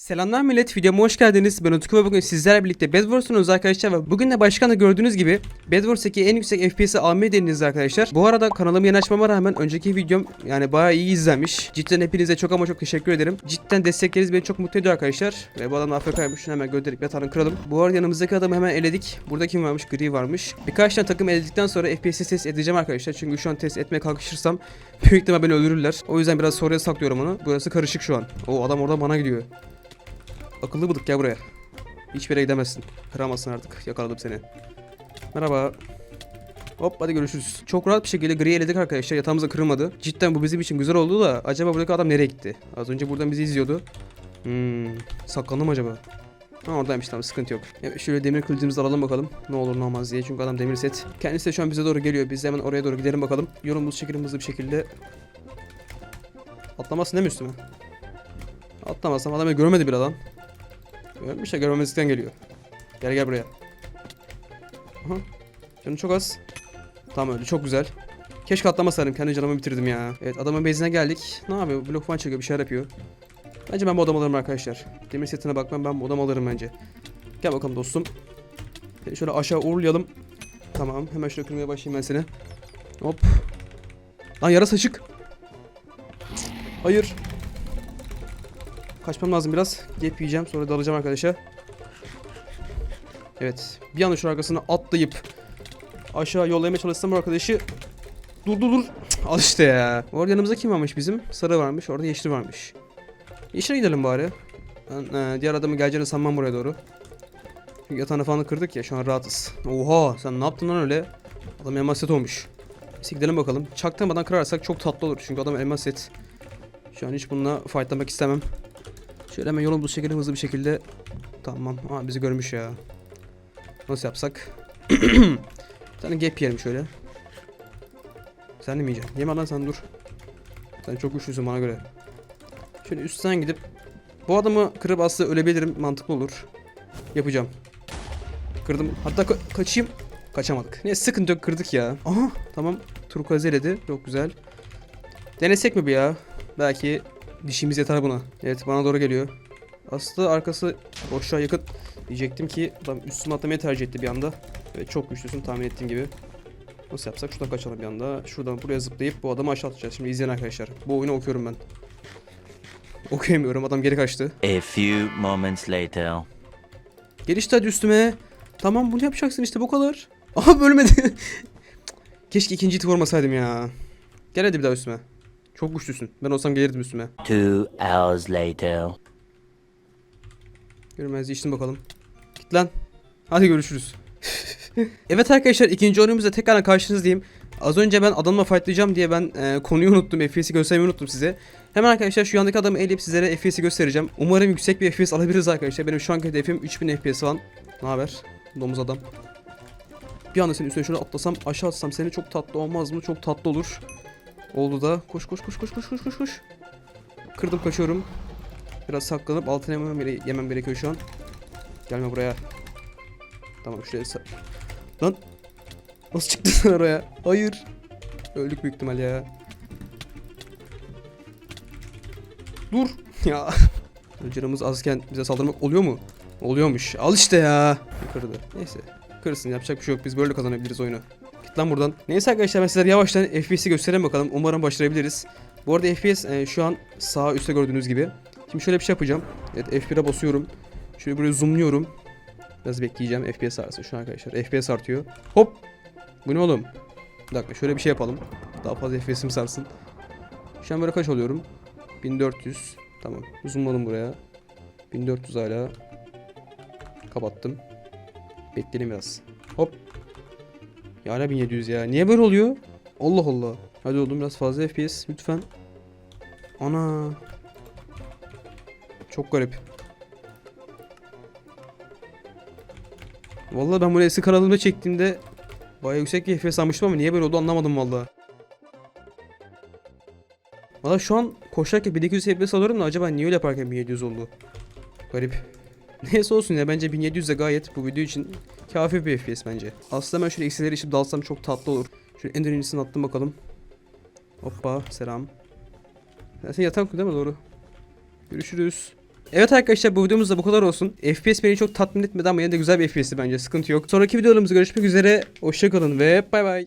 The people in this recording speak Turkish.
Selamlar millet, videoma hoş geldiniz. Ben Utku ve bugün sizlerle birlikte Bed Wars'unuz arkadaşlar ve bugün de başkan da gördüğünüz gibi Bed Wars'taki en yüksek FPS'i almayı denediniz arkadaşlar. Bu arada kanalımı yeni açmama rağmen önceki videom yani bayağı iyi izlenmiş. Cidden hepinize çok ama çok teşekkür ederim. Cidden destekleriniz beni çok mutlu ediyor arkadaşlar. Ve bu adam AFK'ymış. Hemen gönderip yatağını kıralım. Bu arada yanımızdaki adamı hemen eledik. Burada kim varmış? Gri varmış. Birkaç tane takım eledikten sonra FPS'i test edeceğim arkadaşlar. Çünkü şu an test etmeye kalkışırsam büyük ihtimal beni öldürürler. O yüzden biraz sonraya saklıyorum onu. Burası karışık şu an. O adam orada bana gidiyor. Akıllı bıdık gel buraya. Hiçbir yere gidemezsin. Kıramazsın artık. Yakaladım seni. Merhaba. Hop hadi görüşürüz. Çok rahat bir şekilde gri eledik arkadaşlar. Yatağımız kırılmadı. Cidden bu bizim için güzel oldu da acaba buradaki adam nereye gitti? Az önce buradan bizi izliyordu. Hmm, saklandı mı acaba? Ha oradaymış tamam sıkıntı yok. Evet, şöyle demir kılıcımızı alalım bakalım. Ne olur ne olmaz diye. Çünkü adam demir set. Kendisi de şu an bize doğru geliyor. Biz de hemen oraya doğru gidelim bakalım. Yolumuz şekilde hızlı bir şekilde. Atlamasın değil mi üstüme? Atlamasam adam görmedi bir adam. Görmüş de görmemezlikten geliyor. Gel gel buraya. Aha. Canı çok az. Tamam öldü çok güzel. Keşke atlamasaydım kendi canımı bitirdim ya. Evet adamın base'ine geldik. Ne yapıyor? Blok falan çekiyor bir şeyler yapıyor. Bence ben bu adam alırım arkadaşlar. Demir setine bakmam ben bu adam alırım bence. Gel bakalım dostum. Seni şöyle aşağı uğurlayalım. Tamam hemen şöyle kırmaya başlayayım ben seni. Hop. Lan yarası açık. Hayır. Kaçmam lazım biraz. Gap yiyeceğim sonra dalacağım arkadaşa. Evet. Bir anda şu arkasına atlayıp aşağı yollamaya çalışsam arkadaşı Dur dur dur. Cık, Al işte ya. Orada yanımızda kim varmış bizim? Sarı varmış. Orada yeşil varmış. Yeşile gidelim bari. Ben e, diğer adamı geleceğini sanmam buraya doğru. Çünkü yatağını falan kırdık ya şu an rahatız. Oha sen ne yaptın lan öyle? Adam elmas set olmuş. Neyse gidelim bakalım. Çaktırmadan kırarsak çok tatlı olur. Çünkü adam elmas set. Şu an hiç bununla fightlamak istemem. Şöyle hemen yolun bu şekilde hızlı bir şekilde Tamam. Aa bizi görmüş ya. Nasıl yapsak? bir tane gap yiyelim şöyle. Sen de mi yiyeceksin? Yeme lan sen dur. Sen çok güçlüsün bana göre. Şöyle üstten gidip bu adamı kırıp aslında ölebilirim. Mantıklı olur. Yapacağım. Kırdım. Hatta ka- kaçayım. Kaçamadık. Ne sıkıntı yok kırdık ya. Aha tamam. Turkuaz eledi. Çok güzel. Denesek mi bir ya? Belki dişimiz yeter buna. Evet bana doğru geliyor. Aslında arkası boşluğa yakın diyecektim ki adam üstüme atlamayı tercih etti bir anda. Evet çok güçlüsün tahmin ettiğim gibi. Nasıl yapsak şuradan kaçalım bir anda. Şuradan buraya zıplayıp bu adamı aşağı atacağız. Şimdi izleyin arkadaşlar. Bu oyunu okuyorum ben. Okuyamıyorum adam geri kaçtı. A few moments later. Gelişti hadi üstüme. Tamam bunu yapacaksın işte bu kadar. Aha bölmedi. Keşke ikinci iti vurmasaydım ya. Gel hadi bir daha üstüme. Çok güçlüsün. Ben olsam gelirdim üstüme. Two hours later. Görmez içtim bakalım. Git lan. Hadi görüşürüz. evet arkadaşlar ikinci oyunumuzda tekrardan karşınızdayım. Az önce ben adamla fightlayacağım diye ben e, konuyu unuttum. FPS'i göstermeyi unuttum size. Hemen arkadaşlar şu yandaki adamı eleyip sizlere FPS'i göstereceğim. Umarım yüksek bir FPS alabiliriz arkadaşlar. Benim şu anki hedefim 3000 FPS falan. Ne haber? Domuz adam. Bir anda senin üstüne şöyle atlasam aşağı atsam seni çok tatlı olmaz mı? Çok tatlı olur. Oldu da. Koş koş koş koş koş koş koş koş. Kırdım kaçıyorum. Biraz saklanıp altına yemem, yemem gerekiyor şu an. Gelme buraya. Tamam şuraya Lan. Nasıl çıktın oraya? Hayır. Öldük büyük ihtimal ya. Dur. Ya. Canımız azken bize saldırmak oluyor mu? Oluyormuş. Al işte ya. Kırdı. Neyse. Kırsın yapacak bir şey yok. Biz böyle kazanabiliriz oyunu. Lan buradan. Neyse arkadaşlar ben sizlere yavaştan FPS'i göstereyim bakalım. Umarım başarabiliriz. Bu arada FPS e, şu an sağ üstte gördüğünüz gibi. Şimdi şöyle bir şey yapacağım. Evet F1'e basıyorum. Şöyle buraya zoomluyorum. Biraz bekleyeceğim. FPS artsın şu an arkadaşlar. FPS artıyor. Hop. Bu ne oğlum? Bir dakika şöyle bir şey yapalım. Daha fazla FPS'im sarsın. Şu an böyle kaç alıyorum? 1400. Tamam. Zoomladım buraya. 1400 hala. Kapattım. Bekleyelim biraz. Hop. Ya hala 1700 ya. Niye böyle oluyor? Allah Allah. Hadi oğlum biraz fazla FPS lütfen. Ana. Çok garip. Vallahi ben bunu eski kanalımda çektiğimde bayağı yüksek bir FPS almıştım ama niye böyle oldu anlamadım vallahi. Valla şu an koşarken 1200 FPS alıyorum da acaba niye öyle yaparken 1700 oldu? Garip. Neyse olsun ya bence 1700 de gayet bu video için kafi bir FPS bence. Aslında ben şöyle eksileri içip dalsam çok tatlı olur. Şöyle en birincisini attım bakalım. Hoppa selam. Ya sen yatan değil mi doğru? Görüşürüz. Evet arkadaşlar bu videomuz da bu kadar olsun. FPS beni çok tatmin etmedi ama yine de güzel bir FPS'ti bence sıkıntı yok. Sonraki videolarımızda görüşmek üzere. Hoşçakalın ve bay bay.